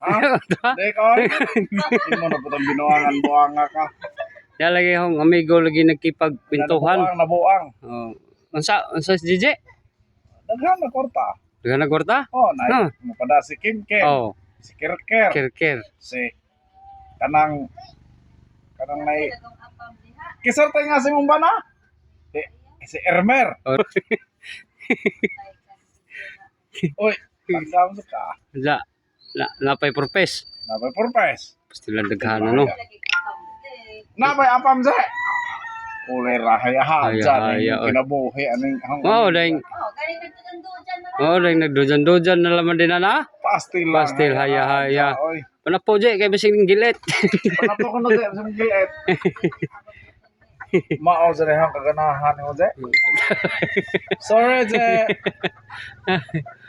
Ha? Di ko. Hindi mo na po itong binuangan buanga ka. Ya lagi akong amigo lagi nagkipagpintuhan. Nabuang, nabuang. Oh. Unsa unsa si DJ? Daghan na korta. Dagan na kwarta? Oh, na Huh. mo pada si Kim Kim. Oh, Si Kirker. kir-kir. Si kanang kanang may Kisar tayo nga si mong bana? Si, si Ermer. Oh. Uy, tandaan mo ka. La, Lapai purpes. Lapai purpes. Pasti purpes. Pastilan daghan Lapai apa mze? Oleh rahaya hajar. Ya, sa kinabuhi aning hanggang. Oh, yang. Oh, dahing nagdujan-dujan na laman kan? oh, din na. Pastil. Pastil haya haya. Panapo je kay bising gilit. Panapo ko na sa gilit. Mao oh, sa rehang kaganahan ni oh, Jose. Sorry, Jose.